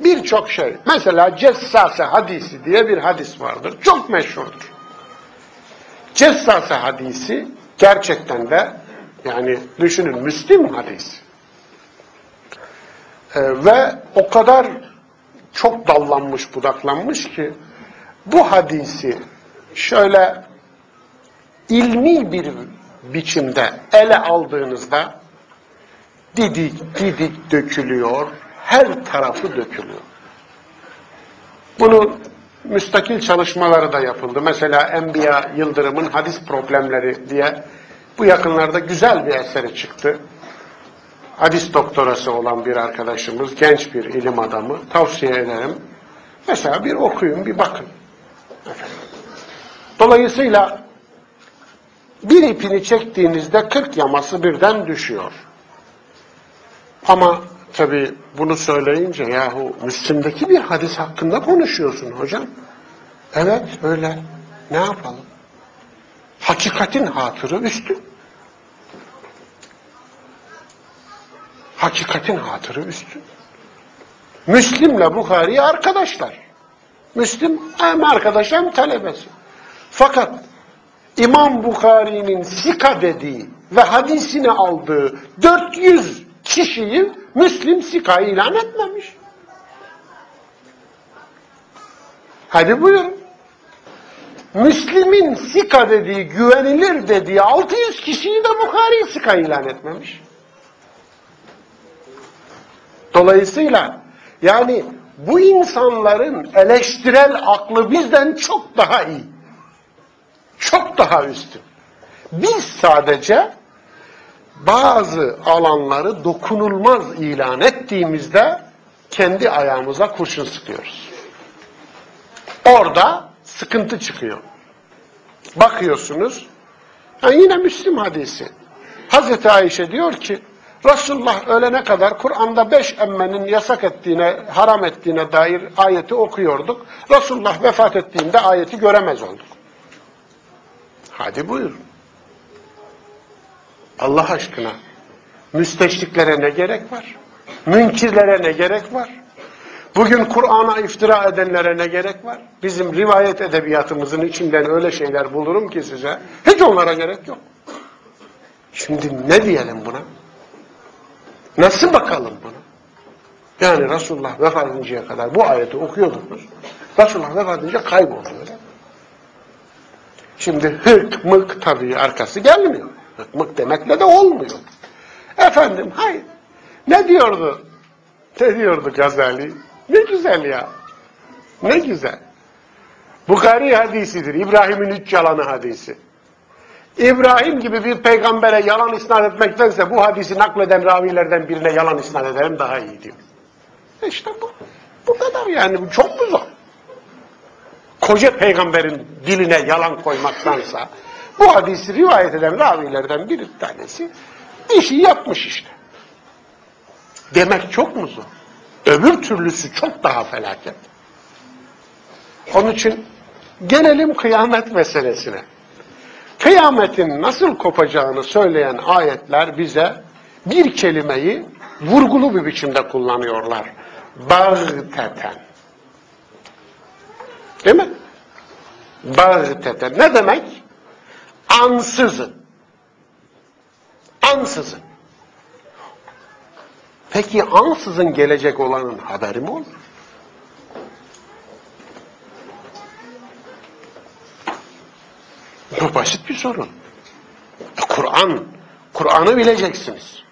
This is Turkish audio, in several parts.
birçok şey. Mesela Cessase hadisi diye bir hadis vardır. Çok meşhurdur. Cessase hadisi gerçekten de yani düşünün Müslim hadisi. Ee, ve o kadar çok dallanmış budaklanmış ki bu hadisi şöyle ilmi bir biçimde ele aldığınızda didik didik dökülüyor, her tarafı dökülüyor. Bunun müstakil çalışmaları da yapıldı. Mesela Enbiya Yıldırım'ın hadis problemleri diye bu yakınlarda güzel bir eseri çıktı. Hadis doktorası olan bir arkadaşımız, genç bir ilim adamı. Tavsiye ederim. Mesela bir okuyun, bir bakın. Dolayısıyla bir ipini çektiğinizde 40 yaması birden düşüyor. Ama tabi bunu söyleyince yahu Müslim'deki bir hadis hakkında konuşuyorsun hocam. Evet öyle. Ne yapalım? Hakikatin hatırı üstün. Hakikatin hatırı üstün. Müslim'le Bukhari arkadaşlar. Müslim hem arkadaş hem talebesi. Fakat İmam Bukhari'nin sika dediği ve hadisini aldığı 400 kişiyi Müslim sika ilan etmemiş. Hadi buyurun. Müslim'in sika dediği, güvenilir dediği 600 kişiyi de Bukhari sika ilan etmemiş. Dolayısıyla yani bu insanların eleştirel aklı bizden çok daha iyi. Çok daha üstün. Biz sadece bazı alanları dokunulmaz ilan ettiğimizde kendi ayağımıza kurşun sıkıyoruz. Orada sıkıntı çıkıyor. Bakıyorsunuz, yani yine Müslim hadisi. Hazreti Ayşe diyor ki, Resulullah ölene kadar Kur'an'da beş emmenin yasak ettiğine, haram ettiğine dair ayeti okuyorduk. Resulullah vefat ettiğinde ayeti göremez olduk. Hadi buyurun. Allah aşkına. Müsteşriklere ne gerek var? Münkirlere ne gerek var? Bugün Kur'an'a iftira edenlere ne gerek var? Bizim rivayet edebiyatımızın içinden öyle şeyler bulurum ki size. Hiç onlara gerek yok. Şimdi ne diyelim buna? Nasıl bakalım buna? Yani Resulullah vefat edinceye kadar bu ayeti okuyordunuz. Resulullah vefat edince kayboldu. Şimdi hırk mık tabii arkası gelmiyor. Mık demekle de olmuyor. Efendim hayır. Ne diyordu? Ne diyordu Gazali? Ne güzel ya. Ne güzel. Bukhari hadisidir. İbrahim'in üç yalanı hadisi. İbrahim gibi bir peygambere yalan isnat etmektense bu hadisi nakleden ravilerden birine yalan isnat ederim daha iyi diyor. İşte bu. Bu kadar yani. Bu çok mu zor? Koca peygamberin diline yalan koymaktansa bu hadisi rivayet eden ravilerden bir tanesi işi yapmış işte. Demek çok mu zor? Öbür türlüsü çok daha felaket. Onun için gelelim kıyamet meselesine. Kıyametin nasıl kopacağını söyleyen ayetler bize bir kelimeyi vurgulu bir biçimde kullanıyorlar. Bağteten. Değil mi? Bağteten. Ne demek? Ansızın. Ansızın. Peki ansızın gelecek olanın haberi mi olur? Bu basit bir sorun. E, Kur'an, Kur'an'ı bileceksiniz.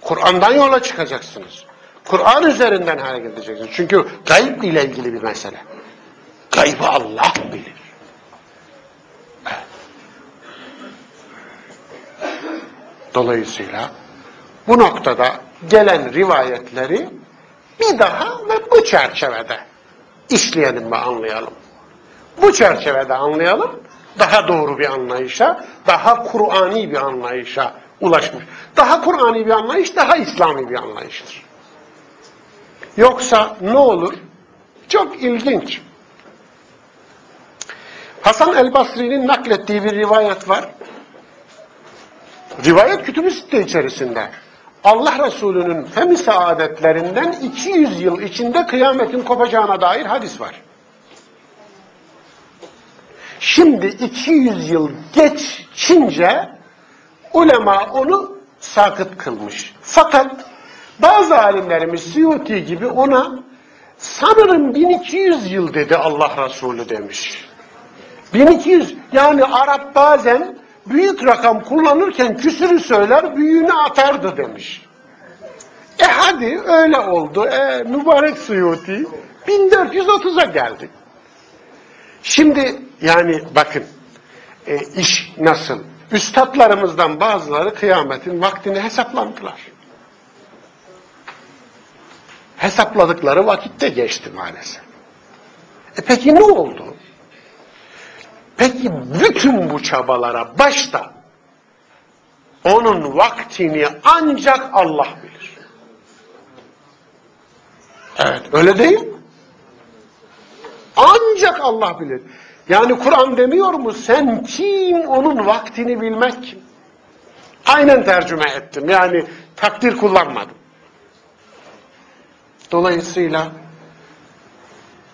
Kur'an'dan yola çıkacaksınız. Kur'an üzerinden hareket edeceksiniz. Çünkü gayb ile ilgili bir mesele. Gaybı Allah bilir. Evet. Dolayısıyla bu noktada gelen rivayetleri bir daha ve bu çerçevede işleyelim ve anlayalım. Bu çerçevede anlayalım, daha doğru bir anlayışa, daha Kur'ani bir anlayışa ulaşmış. Daha Kur'ani bir anlayış, daha İslami bir anlayıştır. Yoksa ne olur? Çok ilginç. Hasan el-Basri'nin naklettiği bir rivayet var. Rivayet kütübü sitte içerisinde. Allah Resulü'nün femi saadetlerinden 200 yıl içinde kıyametin kopacağına dair hadis var. Şimdi 200 yıl geçince ulema onu sakıt kılmış. Fakat bazı alimlerimiz Suyuti gibi ona sanırım 1200 yıl dedi Allah Resulü demiş. 1200 yani Arap bazen büyük rakam kullanırken küsürü söyler büyüğünü atardı demiş. E hadi öyle oldu. E, mübarek Suyuti 1430'a geldik. Şimdi yani bakın e, iş nasıl? Üstadlarımızdan bazıları kıyametin vaktini hesaplandılar. Hesapladıkları vakitte geçti maalesef. E peki ne oldu? Peki bütün bu çabalara başta onun vaktini ancak Allah bilir. Evet öyle değil? Ancak Allah bilir. Yani Kur'an demiyor mu sen kim onun vaktini bilmek kim? Aynen tercüme ettim. Yani takdir kullanmadım. Dolayısıyla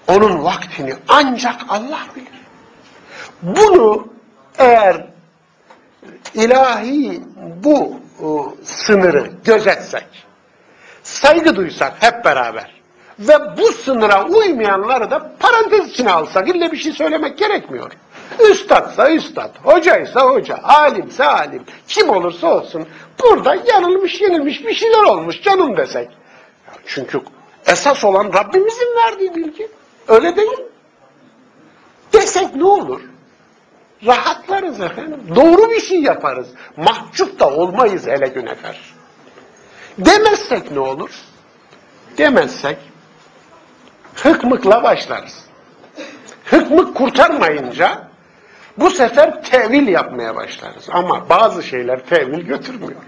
onun vaktini ancak Allah bilir. Bunu eğer ilahi bu o, sınırı gözetsek, saygı duysak hep beraber ve bu sınıra uymayanları da parantez içine alsak ille bir şey söylemek gerekmiyor. Üstadsa üstad, hocaysa hoca, alimse alim, kim olursa olsun burada yanılmış yenilmiş bir şeyler olmuş canım desek. Çünkü esas olan Rabbimizin verdiği bilgi. Öyle değil? Desek ne olur? Rahatlarız efendim. Doğru bir şey yaparız. Mahcup da olmayız hele güne karşı. Demezsek ne olur? Demezsek hıkmıkla başlarız. Hıkmık kurtarmayınca bu sefer tevil yapmaya başlarız. Ama bazı şeyler tevil götürmüyor.